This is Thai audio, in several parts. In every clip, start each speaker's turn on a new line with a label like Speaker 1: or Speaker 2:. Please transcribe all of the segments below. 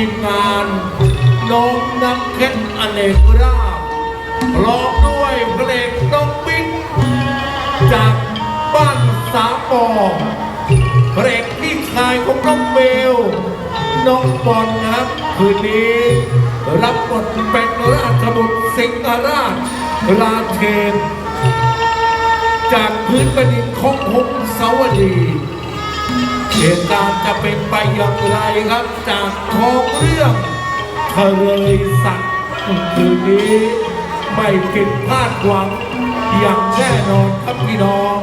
Speaker 1: ทีมงานน้องนักเพชรอเนกราบร้องด้วยเพลงน้องบิ๊กจากบ้านสามปอเพลงพี่ชายของน้องเบลน้องบอลนครับคืนนี้ รับบทเป็นราชบุตรสิงหราชราเชนจากพื้นแผ่นดินของหงสาวดี เหตุการณ์จะเป็นไปอย่างไรครับ จากท้องเรื่องเฉลยสัตว์คืนนี้ไม่ผิดพลาดหวังอย่างแน่นอนครับพี่น้อง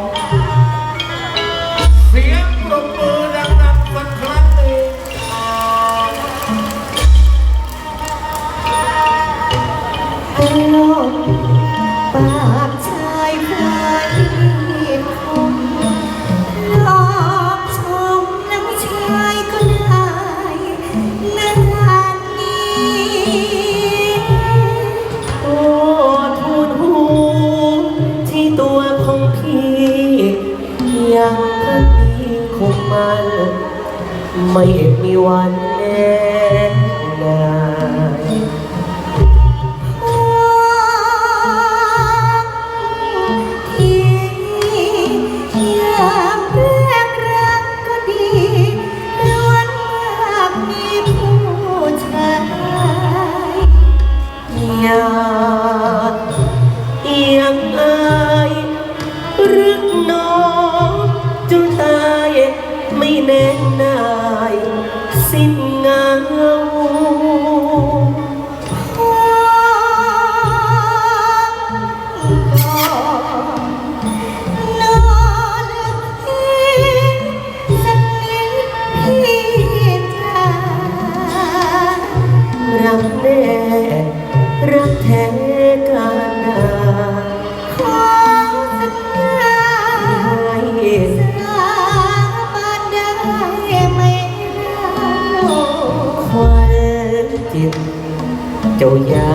Speaker 2: จ้า
Speaker 3: อ
Speaker 2: ย่า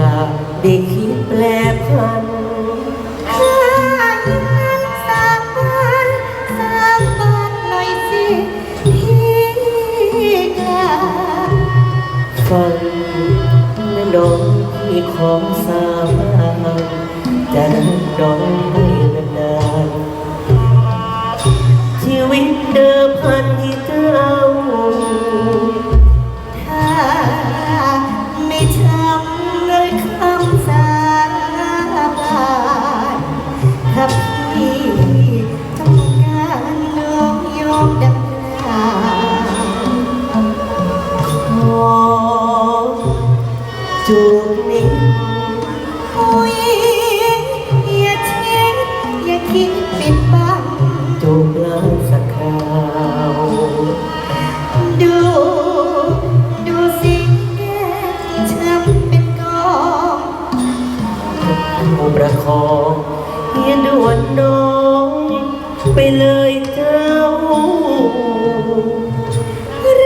Speaker 2: ได้คิดแปลพัน
Speaker 3: ข้ายังนั่งสาบานสาบานหน่อยสิพี่กา
Speaker 2: ฟังแม่น้องที่ของสาบานจะรักน้องให้นานชีวิตเดิมพันที่
Speaker 3: องเฮี
Speaker 2: ยด่วนน้องไปเลยเจ้า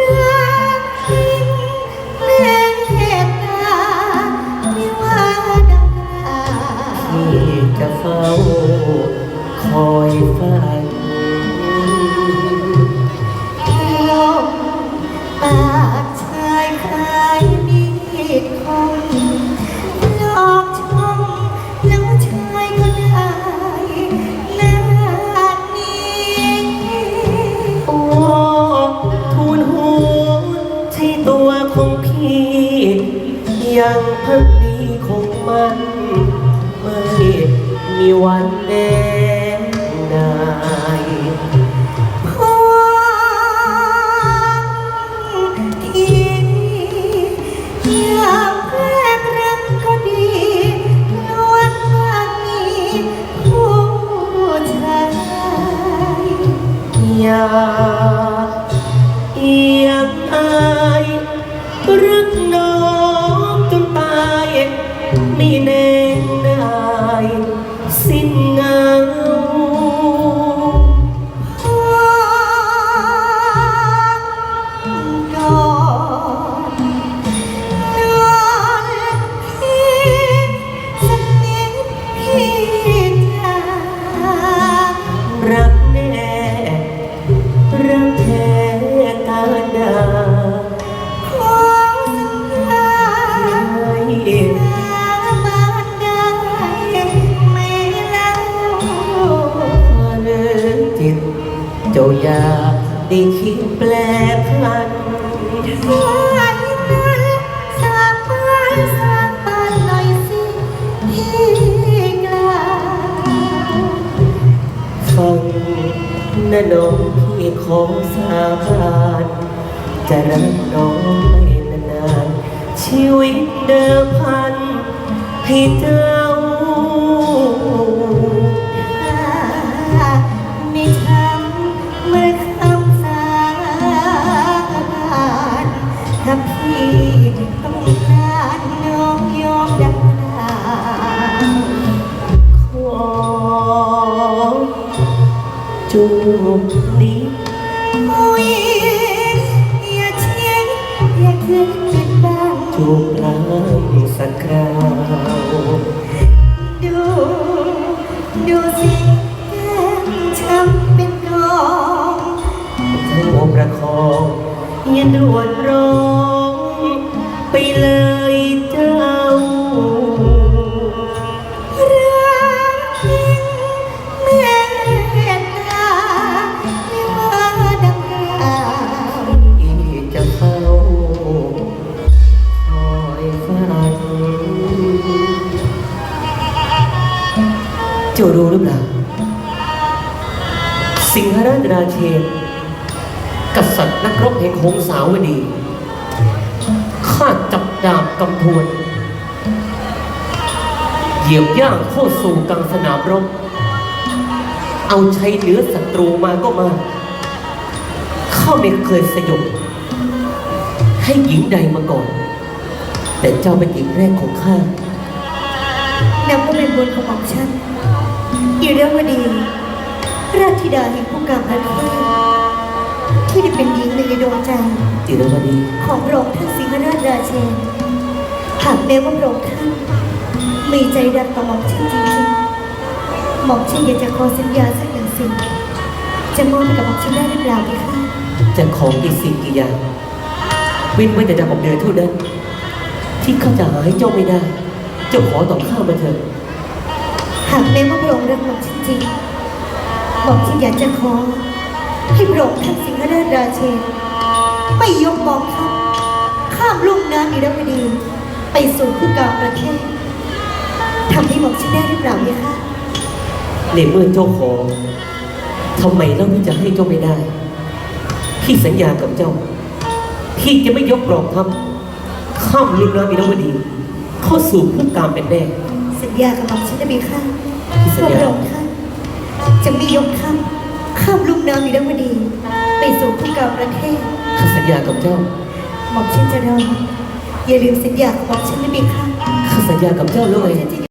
Speaker 3: รักจริงแม่เหตุตาที่ว่าดังลา
Speaker 2: ที่จะเฝ้าคอยเฝ้า อ
Speaker 3: อ
Speaker 2: ย่าได้คิดแปลพลัน
Speaker 3: ใครนั้นสาบานสาบานหน่อยสิพี่กล้า
Speaker 2: ฟังนะน้องพี่ขอสาบานจะรักน้องไม่นานชีวิตเดิมพันให้เจ้า
Speaker 3: ย่าคืนปิดบัง
Speaker 2: จูบล้างสักคราว
Speaker 3: ดู ดูสิแก้มช้ำเป็นกอง
Speaker 2: เจ้าประคองอย่าด่วนร้องไปเลยเจ้า
Speaker 3: รู้
Speaker 2: หรือเปล่า สิงหราชราเชนกษัตริย์นักรบแห่งหงสาวดี ข้าจับดาบกำพวน เหยียบย่างเข้าสู่กลางสนามรบ เอาชัยเหนือศัตรูมาก็มาข้าไม่เคยสยบ ให้หญิงใดมาก่อน แต่เจ้าเป็นหญิงแรกของข้า
Speaker 3: นับว่าเป็นบุญของหม่อมฉัน อิรวดี ราชธิดาแห่งผู้กำประเทศที่ได้เป็นหญิงในดวงใจ
Speaker 2: จิรวดี
Speaker 3: ของพระองค์ท่านสิงหราชราเชนหากแม้ว่าพระองค์ท่านมีใจดำต่อหม่อมฉันจริงๆหม่อมฉันอยากจะขอสัญญาสักหนึ่งสิ่ง จะมอบให้กับหม่อมฉันได้หรือเปล่าพี่คะ
Speaker 2: จะของกี่สิ่งกี่อย่างเว้นไว้แต่ดาวกับเดือนเท่านั้นที่ข้าจะหาให้เจ้าไม่ได้ เจ้าขอต่อข้ามาเถิด
Speaker 3: หากแม้ว่าพระองค์รักหม่อมฉันจริงหม่อมฉันอยากจะขอให้พระองค์ท่านสิงหราชราเชนไม่ยกกองทัพข้ามลุ่มน้ำอิรวดีไปสู่ผู้กำประเทศทำให้หม่อมฉันได้หรือเปล่าพี่คะ
Speaker 2: ในเมื่อเจ้าขอทำไมเล่าที่จะให้เจ้าไม่ได้พี่สัญญากับเจ้าพี่จะไม่ยกกรองทัพข้ามลุ่มน้ำอิรวดี เข้าสู่ผู้การเป็นแน่
Speaker 3: ญญากับหม่อมฉันได้ไหมคะ
Speaker 2: สัญ
Speaker 3: ว่า
Speaker 2: ญา
Speaker 3: พระองค์ท่านจะไม่ยกทัพข้ามลุ่มน้ำอิรวดี ไปสู่ผู้กำประเทศ
Speaker 2: ข้าสัญญากับเจ้า
Speaker 3: หม่อมฉันจะรออย่าลืมสัญญากับหม่อมฉันได้ไหมคะ
Speaker 2: ข้าสัญญากับเจ้าแล้วไง
Speaker 3: ฉันจะ